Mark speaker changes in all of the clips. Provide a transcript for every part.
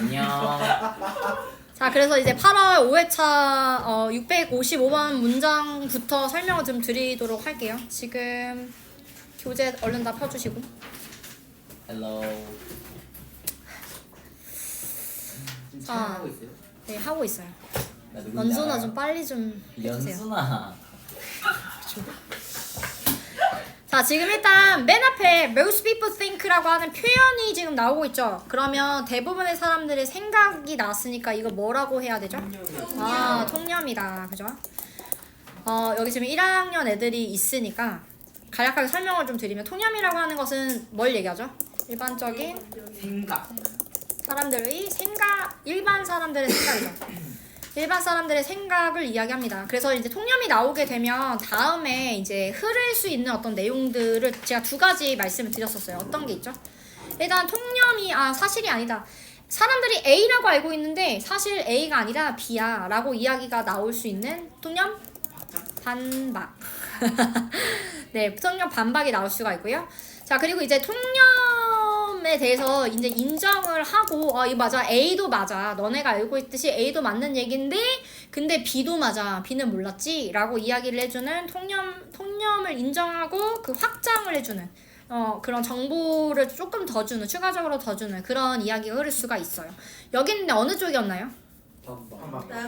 Speaker 1: 안녕.
Speaker 2: 자, 그래서 이제 8월 5회차 어, 655번 문장부터 설명을 좀 드리도록 할게요. 지금 교재 얼른 다 펴주시고.
Speaker 1: 헬로. 지금
Speaker 2: 아.
Speaker 1: 촬영하고 있어요?
Speaker 2: 네, 하고 있어요.
Speaker 1: 나 누군지
Speaker 2: 연수나
Speaker 1: 알아?
Speaker 2: 좀 빨리 좀 해주세요.
Speaker 1: 연수나.
Speaker 2: 자, 지금 일단 맨 앞에 most people think라고 하는 표현이 지금 나오고 있죠. 그러면 대부분의 사람들의 생각이 나왔으니까 이거 뭐라고 해야 되죠? 아, 통념이다. 그죠? 어, 여기 지금 1학년 애들이 있으니까 간략하게 설명을 좀 드리면 통념이라고 하는 것은 뭘 얘기하죠? 일반적인
Speaker 1: 생각.
Speaker 2: 사람들의 생각, 일반 사람들의 생각이죠. 일반 사람들의 생각을 이야기합니다. 그래서 이제 통념이 나오게 되면 다음에 이제 흐를 수 있는 어떤 내용들을 제가 두 가지 말씀을 드렸었어요. 어떤 게 있죠? 일단 통념이 아 사실이 아니다. 사람들이 A라고 알고 있는데 사실 A가 아니라 B야 라고 이야기가 나올 수 있는 통념 반박. 네, 통념 반박이 나올 수가 있고요. 자, 그리고 이제 통념 에 대해서 이제 인정을 하고, 어, 이거 맞아. A도 맞아. 너네가 알고 있듯이 A도 맞는 얘긴데, 근데 B도 맞아. B는 몰랐지? 라고 이야기를 해 주는 통념, 통념을 인정하고 그 확장을 해 주는, 어, 그런 정보를 조금 더 주는, 추가적으로 더 주는 그런 이야기가 흐를 수가 있어요. 여기는 어느 쪽이었나요?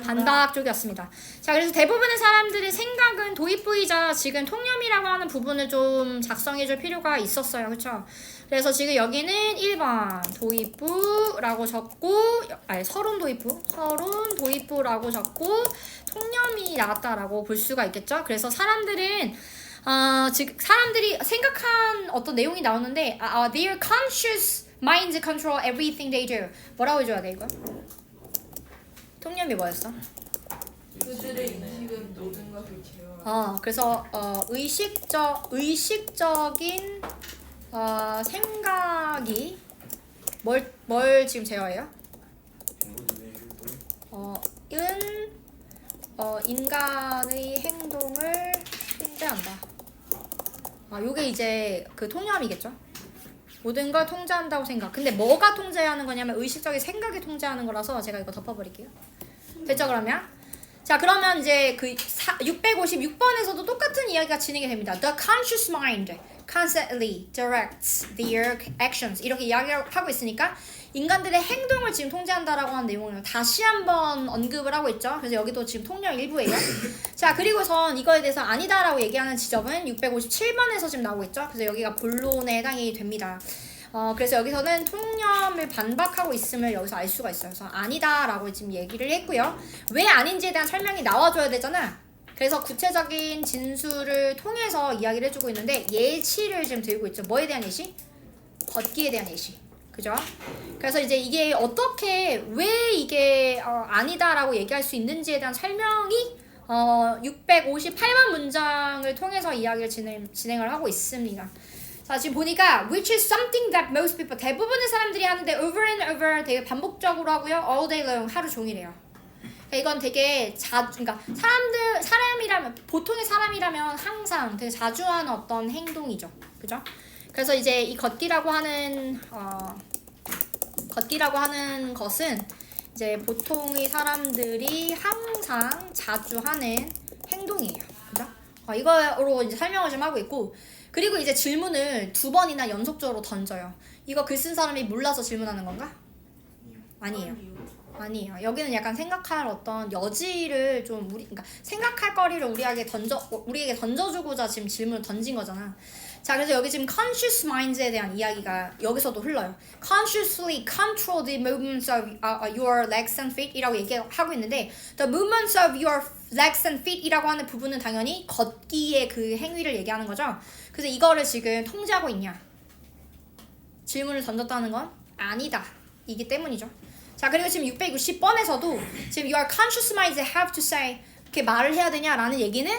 Speaker 2: 반박 쪽이었습니다. 자, 그래서 대부분의 사람들의 생각은 도입부이자 지금 통념이라고 하는 부분을 좀 작성해줄 필요가 있었어요. 그쵸? 그래서 지금 여기는 1번 도입부라고 적고, 아니, 서론 도입부, 서론 도입부라고 적고, 통념이 나왔다라고 볼 수가 있겠죠? 그래서 사람들은 어, 즉 사람들이 생각한 어떤 내용이 나오는데, 아, 아, their conscious minds control everything they do. 뭐라고 해줘야 돼 이거? 통념이 뭐였어?
Speaker 3: 그들의 인식은 모든 것을 제어.
Speaker 2: 어, 그래서 어, 의식적 의식적인 어, 생각이 뭘, 뭘 지금 제어해요? 어, 은 어, 인간의 행동을 통제한다. 아, 요게 이제 그 통념이겠죠? 모든 걸 통제한다고 생각. 근데 뭐가 통제하는 거냐면 의식적인 생각이 통제하는 거라서 제가 이거 덮어버릴게요. 됐죠, 그러면? 자, 그러면 이제 그 656번에서도 똑같은 이야기가 진행이 됩니다. The conscious mind constantly directs their actions. 이렇게 이야기하고 있으니까 인간들의 행동을 지금 통제한다라고 하는 내용을 다시 한번 언급을 하고 있죠. 그래서 여기도 지금 통념 일부예요. 자, 그리고선 이거에 대해서 아니다라고 얘기하는 지점은 657번에서 지금 나오고 있죠. 그래서 여기가 본론에 해당이 됩니다. 어, 그래서 여기서는 통념을 반박하고 있음을 여기서 알 수가 있어요. 그래서 아니다라고 지금 얘기를 했고요. 왜 아닌지에 대한 설명이 나와줘야 되잖아. 그래서 구체적인 진술을 통해서 이야기를 해주고 있는데 예시를 지금 들고 있죠. 뭐에 대한 예시? 걷기에 대한 예시. 그죠? 그래서 이제 이게 어떻게 왜 이게 어, 아니다라고 얘기할 수 있는지에 대한 설명이 어, 658번 문장을 통해서 이야기를 진행, 진행을 하고 있습니다. 자 지금 보니까 which is something that most people 대부분의 사람들이 하는데 over and over 되게 반복적으로 하고요 all day long 하루 종일해요. 이건 되게 자 그러니까 사람들 사람이라면 보통의 사람이라면 항상 되게 자주 하는 어떤 행동이죠. 그죠? 그래서 이제 이 걷기라고 하는 어 걷기라고 하는 것은 이제 보통의 사람들이 항상 자주 하는 행동이에요. 그죠? 어, 이거로 이제 설명을 좀 하고 있고 그리고 이제 질문을 두 번이나 연속적으로 던져요. 이거 글 쓴 사람이 몰라서 질문하는 건가? 아니에요. 아니에요. 여기는 약간 생각할 어떤 여지를 좀 우리 그러니까 생각할 거리를 우리에게 던져 우리에게 던져주고자 지금 질문을 던진 거잖아. 자, 그래서 여기 지금 conscious minds에 대한 이야기가 여기서도 흘러요. consciously control the movements of uh, uh, your legs and feet이라고 얘기하고 있는데 the movements of your legs and feet이라고 하는 부분은 당연히 걷기의 그 행위를 얘기하는 거죠. 그래서 이거를 지금 통제하고 있냐? 질문을 던졌다는 건 아니다. 이기 때문이죠. 자, 그리고 지금 660번에서도 지금 your conscious minds have to say 이렇게 말을 해야 되냐라는 얘기는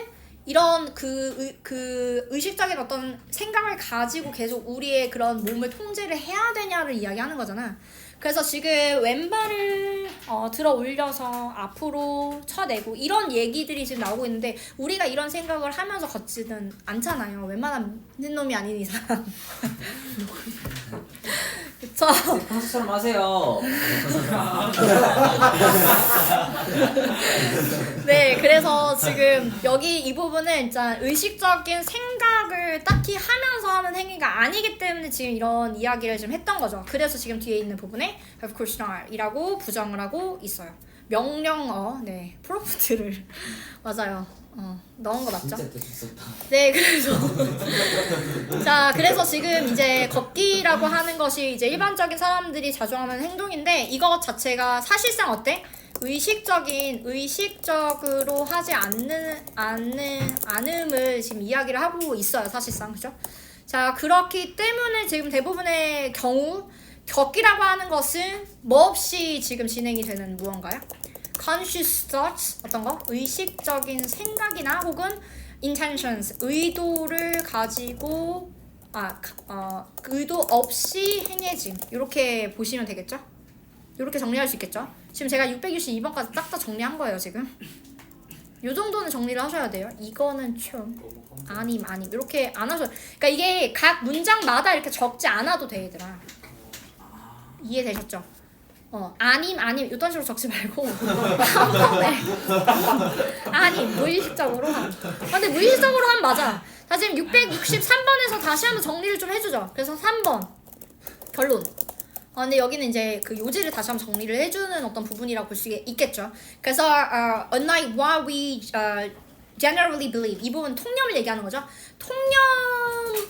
Speaker 2: 이런 그, 의, 그 의식적인 어떤 생각을 가지고 계속 우리의 그런 몸을 통제를 해야 되냐를 이야기하는 거잖아. 그래서 지금 왼발을 어, 들어 올려서 앞으로 쳐내고 이런 얘기들이 지금 나오고 있는데 우리가 이런 생각을 하면서 걷지는 않잖아요. 웬만한 미친놈이 아닌 이상. 자,
Speaker 1: 평소처럼 하세요.
Speaker 2: 네, 그래서 지금 여기 이 부분은 진짜 의식적인 생각을 딱히 하면서 하는 행위가 아니기 때문에 지금 이런 이야기를 좀 했던 거죠. 그래서 지금 뒤에 있는 부분에 of course not이라고 부정을 하고 있어요. 명령어, 네, 프로프트를 맞아요. 어, 넣은 거 맞죠?
Speaker 1: 진짜.
Speaker 2: 네, 그래서 자, 그래서 지금 이제 걷기라고 하는 것이 이제 일반적인 사람들이 자주 하는 행동인데 이것 자체가 사실상 어때? 의식적인 의식적으로 하지 않는 않는 않음을 지금 이야기를 하고 있어요, 사실상 그죠? 자, 그렇기 때문에 지금 대부분의 경우 걷기라고 하는 것은 뭐 없이 지금 진행이 되는 무언가요? Conscious thoughts 어떤 거? 의식적인 생각이나 혹은 intentions 의도를 가지고 아, 가- 어, 의도 없이 행해짐 이렇게 보시면 되겠죠? 이렇게 정리할 수 있겠죠? 지금 제가 662번까지 딱 다 정리한 거예요 지금 요 정도는 정리를 하셔야 돼요 이거는 좀 아님 아님 이렇게 안 하셔 그러니까 이게 각 문장마다 이렇게 적지 않아도 돼 얘들아 이해되셨죠? 어 아님 아님 이런 식으로 적지 말고. 한 번에 아님 무의식적으로 함 아, 근데 무의식적으로 함 맞아. 자 지금 663번에서 다시 한번 정리를 좀 해주죠. 그래서 3번. 결론. 아, 근데 여기는 이제 그 요지를 다시 한번 정리를 해주는 어떤 부분이라고 볼 수 있겠죠. 그래서 uh, unlike what we uh, generally believe. 이 부분 통념을 얘기하는 거죠. 통념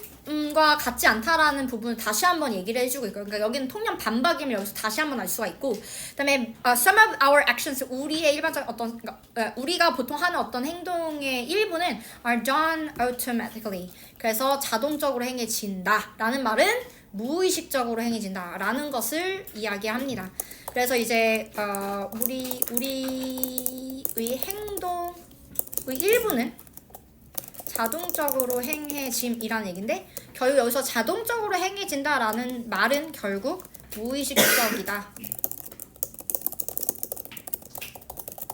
Speaker 2: 과 같지 않다라는 부분을 다시 한번 얘기를 해주고 있고요. 그러니까 여기는 통념 반박임을 여기서 다시 한번 알 수가 있고, 그다음에 uh, some of our actions 우리의 일반적 어떤 그러니까, 어, 우리가 보통 하는 어떤 행동의 일부는 are done automatically. 그래서 자동적으로 행해진다라는 말은 무의식적으로 행해진다라는 것을 이야기합니다. 그래서 이제 어, 우리 우리의 행동의 일부는 자동적으로 행해짐이라는 얘긴데 결국 여기서 자동적으로 행해진다라는 말은 결국 무의식적이다.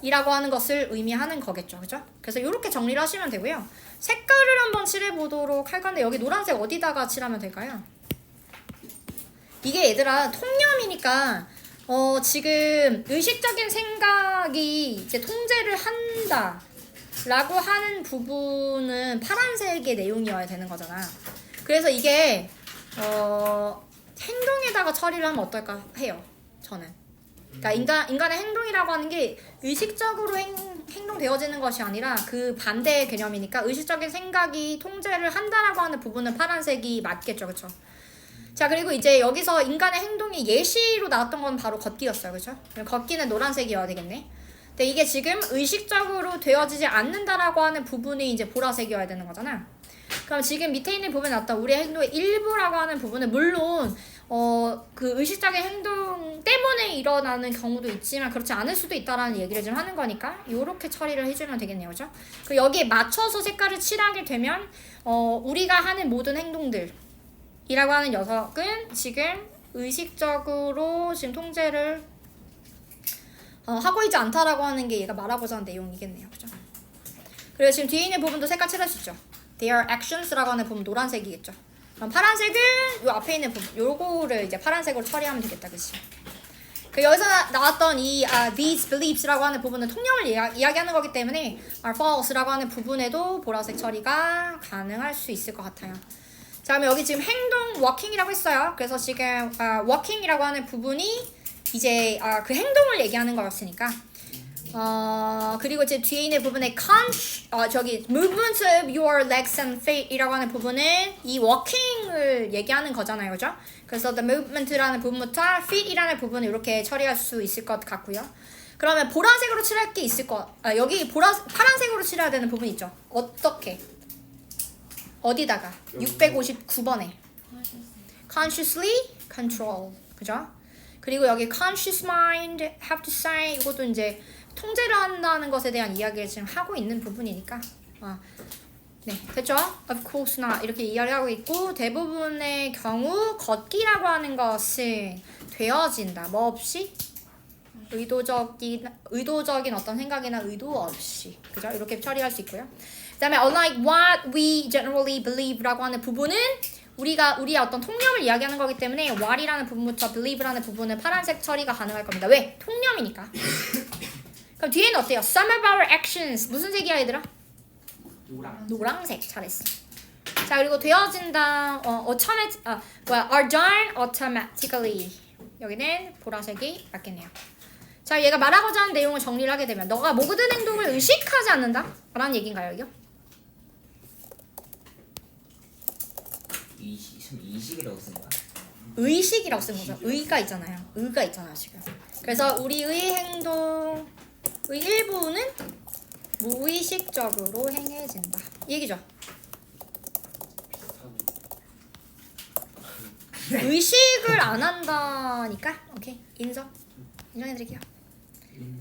Speaker 2: 이라고 하는 것을 의미하는 거겠죠. 그죠? 그래서 이렇게 정리를 하시면 되고요. 색깔을 한번 칠해 보도록 할 건데 여기 노란색 어디다가 칠하면 될까요? 이게 얘들아 통념이니까 어 지금 의식적인 생각이 이제 통제를 한다 라고 하는 부분은 파란색의 내용이어야 되는 거잖아. 그래서 이게 어 행동에다가 처리를 하면 어떨까 해요 저는. 그러니까 인간, 인간의 행동이라고 하는 게 의식적으로 행, 행동되어지는 것이 아니라 그 반대의 개념이니까 의식적인 생각이 통제를 한다라고 하는 부분은 파란색이 맞겠죠 그쵸? 자 그리고 이제 여기서 인간의 행동이 예시로 나왔던 건 바로 걷기였어요 그죠 걷기는 노란색이어야 되겠네 근데 이게 지금 의식적으로 되어지지 않는다라고 하는 부분이 이제 보라색이어야 되는 거잖아. 그럼 지금 밑에 있는 부분에 나왔던 우리의 행동의 일부라고 하는 부분은 물론 어 그 의식적인 행동 때문에 일어나는 경우도 있지만 그렇지 않을 수도 있다라는 얘기를 좀 하는 거니까 요렇게 처리를 해주면 되겠네요. 그죠? 그 여기에 맞춰서 색깔을 칠하게 되면 어 우리가 하는 모든 행동들 이라고 하는 녀석은 지금 의식적으로 지금 통제를 어, 하고 있지 않다라고 하는 게 얘가 말하고자 하는 내용이겠네요. 그죠? 그리고 지금 뒤에 있는 부분도 색깔 칠할 수 있죠. Their actions라고 하는 부분 노란색이겠죠. 그럼 파란색은 요 앞에 있는 부분 요거를 이제 파란색으로 처리하면 되겠다. 그치? 그 여기서 나, 나왔던 이 아, these beliefs라고 하는 부분은 통념을 이야, 이야기하는 거기 때문에 are false라고 하는 부분에도 보라색 처리가 가능할 수 있을 것 같아요. 자, 그럼 여기 지금 행동 워킹이라고 했어요. 그래서 지금 아, 워킹이라고 하는 부분이 이제 아, 그 행동을 얘기하는 거였으니까. 어, 그리고 이제 뒤에 있는 부분에 con 어, 저기 movement of your legs and feet이라고 하는 부분은 이 워킹을 얘기하는 거잖아요. 그죠? 그래서 the movement라는 부분부터 feet이라는 부분을 이렇게 처리할 수 있을 것 같고요. 그러면 보라색으로 칠할 게 있을 것, 아, 여기 보라, 파란색으로 칠해야 되는 부분 있죠? 어떻게? 어디다가? 659번에 consciously control 그죠? 그리고 여기 conscious mind have to say 이것도 이제 통제를 한다는 것에 대한 이야기를 지금 하고 있는 부분이니까 아, 네 됐죠? Of course not 이렇게 이야기하고 있고 대부분의 경우 걷기라고 하는 것은 되어진다 뭐 없이 의도적인 의도적인 어떤 생각이나 의도 없이 그죠? 이렇게 처리할 수 있고요. 그다음에 unlike what we generally believe라고 하는 부분은 우리가 우리의 어떤 통념을 이야기하는 거기 때문에 what이라는 부분부터 believe라는 부분은 파란색 처리가 가능할 겁니다. 왜? 통념이니까. 그럼 뒤에는 어때요? Some of our actions 무슨 색이야 얘들아?
Speaker 1: 노랑.
Speaker 2: 노랑색 잘했어. 자 그리고 되어진다 어 automat 아 뭐야 are done automatically 여기는 보라색이 맞겠네요. 자 얘가 말하고자 하는 내용을 정리를 하게 되면 너가 모든 행동을 의식하지 않는다 라는 얘기인가요 이게?
Speaker 1: 이식 지금 이식이라고 쓴 거야.
Speaker 2: 의식이라고 쓴 거죠. 의가 있잖아요. 의가 있잖아요 지금. 그래서 우리의 행동의 일부는 무의식적으로 행해진다. 이 얘기죠. 의식을 안 한다니까. 오케이 인정. 인정해 드릴게요.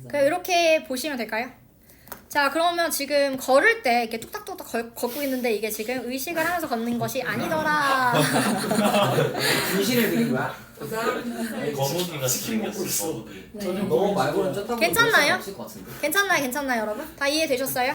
Speaker 2: 그럼 이렇게 보시면 될까요? 자 그러면 지금 걸을 때 이렇게 뚝딱뚝딱 걸, 걷고 있는데 이게 지금 의식을 하면서 걷는 것이 아니더라.
Speaker 1: 분신을 그린 거야?
Speaker 4: 거북이가 생겼어 거북이
Speaker 1: 너 말고는 쫓다
Speaker 2: 괜찮나요? 괜찮나요, 괜찮나요, 여러분? 다 이해되셨어요?